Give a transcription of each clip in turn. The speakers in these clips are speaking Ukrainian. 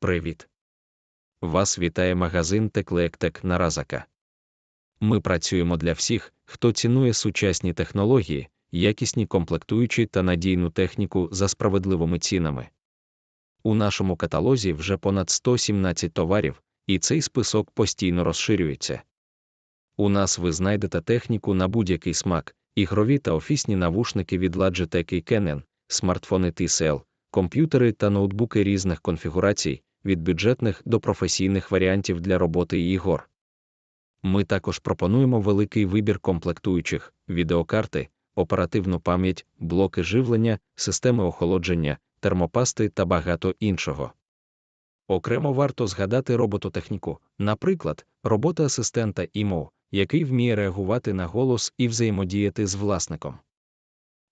Привіт! Вас вітає магазин Теклектек Наразака. Ми працюємо для всіх, хто цінує сучасні технології, якісні комплектуючі та надійну техніку за справедливими цінами. У нашому каталозі вже понад 117 товарів, і цей список постійно розширюється. У нас ви знайдете техніку на будь-який смак, ігрові та офісні навушники від Logitech і Canon, смартфони TCL, комп'ютери та ноутбуки різних конфігурацій, від бюджетних до професійних варіантів для роботи ігор. Ми також пропонуємо великий вибір комплектуючих, відеокарти, оперативну пам'ять, блоки живлення, системи охолодження, термопасти та багато іншого. Окремо варто згадати робототехніку, наприклад, робота асистента IMO, який вміє реагувати на голос і взаємодіяти з власником.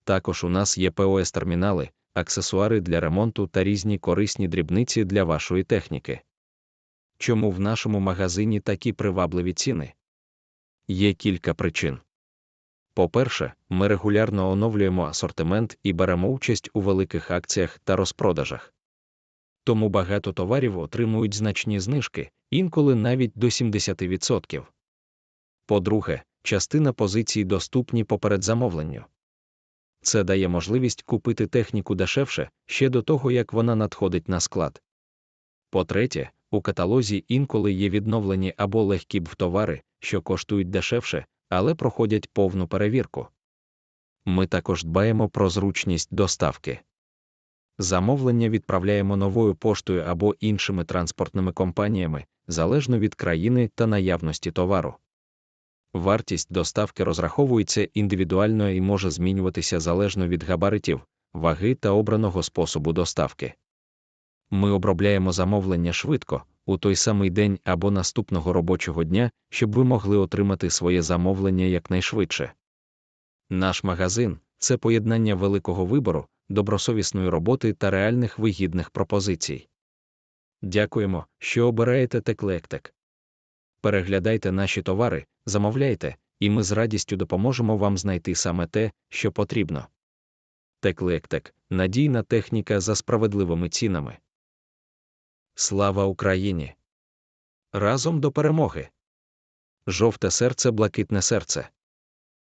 Також у нас є POS-термінали, аксесуари для ремонту та різні корисні дрібниці для вашої техніки. Чому в нашому магазині такі привабливі ціни? Є кілька причин. По-перше, ми регулярно оновлюємо асортимент і беремо участь у великих акціях та розпродажах. Тому багато товарів отримують значні знижки, інколи навіть до 70%. По-друге, частина позицій доступні по передзамовленню. Це дає можливість купити техніку дешевше ще до того, як вона надходить на склад. По-третє, у каталозі інколи є відновлені або легкі б-товари, що коштують дешевше, але проходять повну перевірку. Ми також дбаємо про зручність доставки. Замовлення відправляємо новою поштою або іншими транспортними компаніями, залежно від країни та наявності товару. Вартість доставки розраховується індивідуально і може змінюватися залежно від габаритів, ваги та обраного способу доставки. Ми обробляємо замовлення швидко, у той самий день або наступного робочого дня, щоб ви могли отримати своє замовлення якнайшвидше. Наш магазин це поєднання великого вибору, добросовісної роботи та реальних вигідних пропозицій. Дякуємо, що обираєте Теклектек. Переглядайте наші товари, замовляйте, і ми з радістю допоможемо вам знайти саме те, що потрібно. Теклектек надійна техніка за справедливими цінами. Слава Україні! Разом до перемоги! Жовте серце, блакитне серце.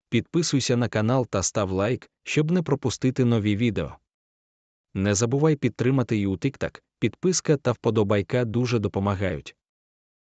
Підписуйся на канал та став лайк, щоб не пропустити нові відео. Не забувай підтримати і у TikTok, підписка та вподобайка дуже допомагають.